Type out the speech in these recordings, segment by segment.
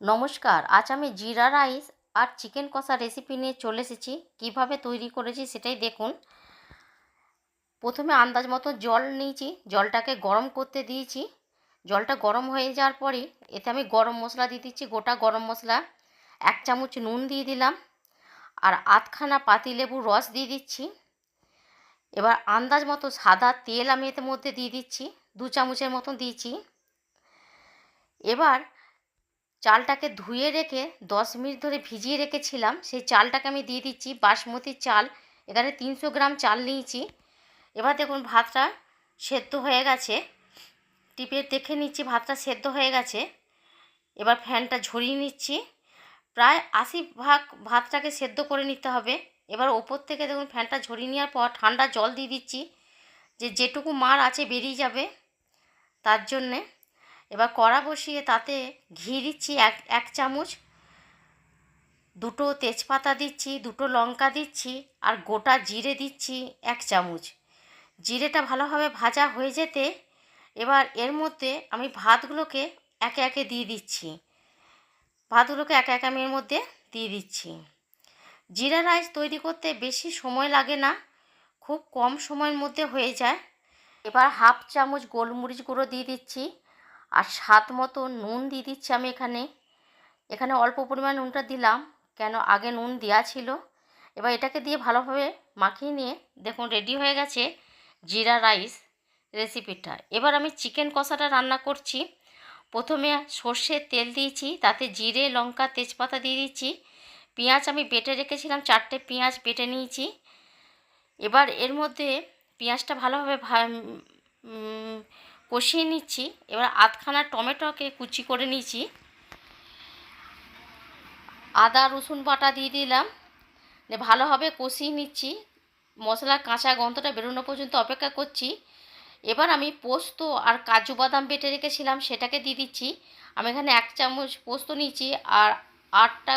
নমস্কার, আজ আমি জিরা রাইস আর চিকেন কষা রেসিপি নিয়ে চলে এসেছি। কীভাবে তৈরি করেছি সেটাই দেখুন। প্রথমে আন্দাজ মতো জল নিয়েছি, জলটাকে গরম করতে দিয়েছি। জলটা গরম হয়ে যাওয়ার পরে এতে আমি গরম মশলা দিয়ে দিচ্ছি, গোটা গরম মশলা। এক চামচ নুন দিয়ে দিলাম আর আধখানা পাতিলেবুর রস দিয়ে দিচ্ছি। এবার আন্দাজ মতো সাদা তেল আমি এতে মধ্যে দিয়ে দিচ্ছি, দু চামচের মতন দিয়েছি। এবার চালটাকে ধুয়ে রেখে দশ মিনিট ধরে ভিজিয়ে রেখেছিলাম। সেই চালটাকে আমি দিয়ে দিচ্ছি বাসমতি চাল। এখানে তিনশো গ্রাম চাল নিয়েছি। এবার দেখুন ভাতটা সেদ্ধ হয়ে গেছে। টিপে দেখে নিচ্ছি ভাতটা সেদ্ধ হয়ে গেছে। এবার ফ্যানটা ঝরিয়ে নিচ্ছি। প্রায় আশি ভাগ ভাতটাকে সেদ্ধ করে নিতে হবে। এবার ওপর থেকে দেখুন ফ্যানটা ঝরিয়ে নেওয়ার পর ঠান্ডা জল দিয়ে দিচ্ছি যে যেটুকু মার আছে বেরিয়ে যাবে। তার জন্যে এবার কড়া বসিয়ে তাতে ঘি দিচ্ছি এক এক চামচ, দুটো তেজপাতা দিচ্ছি, দুটো লঙ্কা দিচ্ছি, আর গোটা জিরে দিচ্ছি এক চামচ। জিরেটা ভালোভাবে ভাজা হয়ে যেতে এবার এর মধ্যে আমি ভাতগুলোকে একে একে দিয়ে দিচ্ছি। ভাতগুলোকে একে একে আমি এর মধ্যে দিয়ে দিচ্ছি। জিরা রাইস তৈরি করতে বেশি সময় লাগে না, খুব কম সময়ের মধ্যে হয়ে যায়। এবার হাফ চামচ গোলমরিচ গুঁড়ো দিয়ে দিচ্ছি। আর স্বাদ মতো নুন দিয়ে দিচ্ছি আমি এখানে। এখানে অল্প পরিমাণ নুনটা দিলাম, কেন আগে নুন দেওয়া ছিল। এবার এটাকে দিয়ে ভালোভাবে মাখিয়ে নিয়ে, দেখুন রেডি হয়ে গেছে জিরা রাইস রেসিপিটা এবার আমি চিকেন কষাটা রান্না করছি। প্রথমে সর্ষের তেল দিয়েছি, তাতে জিরে, লঙ্কা, তেজপাতা দিয়ে দিচ্ছি। পেঁয়াজ আমি বেটে রেখেছিলাম, চারটে পেঁয়াজ বেটে নিয়েছি। এবার এর মধ্যে পেঁয়াজটা ভালোভাবে কষিয়ে নিচ্ছি। এবার আধখানা টমেটোকে কুচি করে নিয়েছি। আদা, রসুন বাটা দিয়ে দিলাম। ভালোভাবে কষিয়ে নিচ্ছি। মশলার কাঁচা গন্ধটা বেরোনো পর্যন্ত অপেক্ষা করছি। এবার আমি পোস্ত আর কাজু বাদাম বেটে রেখেছিলাম, সেটাকে দিয়ে দিচ্ছি। আমি এখানে এক চামচ পোস্ত নিয়েছি আর আটটা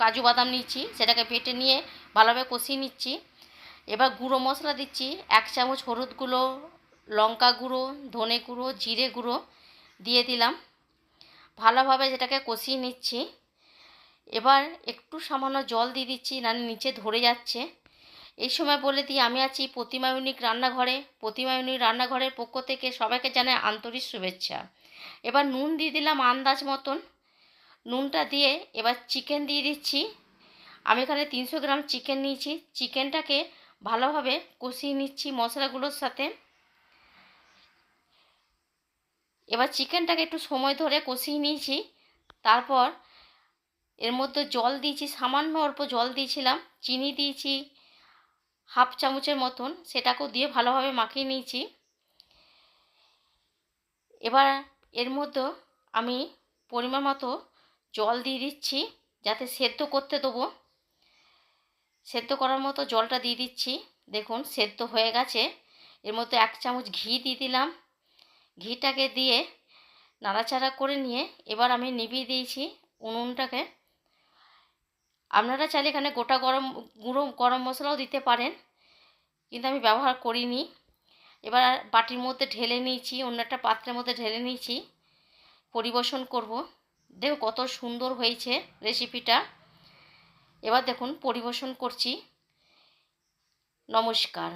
কাজু বাদাম নিচ্ছি সেটাকে বেটে নিয়ে ভালোভাবে কষিয়ে নিচ্ছি। এবার গুঁড়ো মশলা দিচ্ছি, এক চামচ হলুদ গুঁড়ো লঙ্কা গুঁড়ো, ধনে গুঁড়ো, জিরে গুঁড়ো দিয়ে দিলাম। ভালোভাবে যেটাকে কষিয়ে নিচ্ছি। এবার একটু সামান্য জল দিয়ে দিচ্ছি না নিচে ধরে যাচ্ছে। এই সময় বলে দিই, আমি আছি প্রতিমা ইউনিক রান্নাঘরে। প্রতিমা ইউনিক রান্নাঘরের পক্ষ থেকে সবাইকে জানাই আন্তরিক শুভেচ্ছা। এবার নুন দিয়ে দিলাম আন্দাজ মতন। নুনটা দিয়ে এবার চিকেন দিয়ে দিচ্ছি। আমি এখানে তিনশো গ্রাম চিকেন নিয়েছি। চিকেনটাকে ভালোভাবে কষিয়ে নিচ্ছি মশলাগুলোর সাথে। এবার চিকেনটাকে একটু সময় ধরে কষিয়ে নিয়েছি। তারপর এর মধ্যে জল দিয়েছি, সামান্য অল্প জল দিয়েছিলাম, চিনি দিয়েছি, হাফ চামচের মতন, সেটাকেও দিয়ে ভালোভাবে মাখিয়ে নিয়েছি। এবার এর মধ্যে আমি পরিমাণ মতো জল দিয়ে দিচ্ছি, যাতে সেদ্ধ করতে দেবো। সেদ্ধ করার মতো জলটা দিয়ে দিচ্ছি। দেখুন, সেদ্ধ হয়ে গেছে। এর মধ্যে এক চামচ ঘি দিয়ে দিলাম। ঘিটাকে দিয়ে নাড়াচাড়া করে নিয়ে এবার আমি নিভিয়ে দিয়েছি উনুনটাকে। আপনারা চাইলে এখানে গোটা গরম, গুঁড়ো গরম মশলাও দিতে পারেন, কিন্তু আমি ব্যবহার করিনি। এবার বাটির মধ্যে ঢেলে নিয়েছি, অন্য একটা পাত্রের মধ্যে ঢেলে নিয়েছি, পরিবেশন করব। দেখো কত সুন্দর হয়েছে রেসিপিটা এবার দেখুন পরিবেশন করছি। নমস্কার।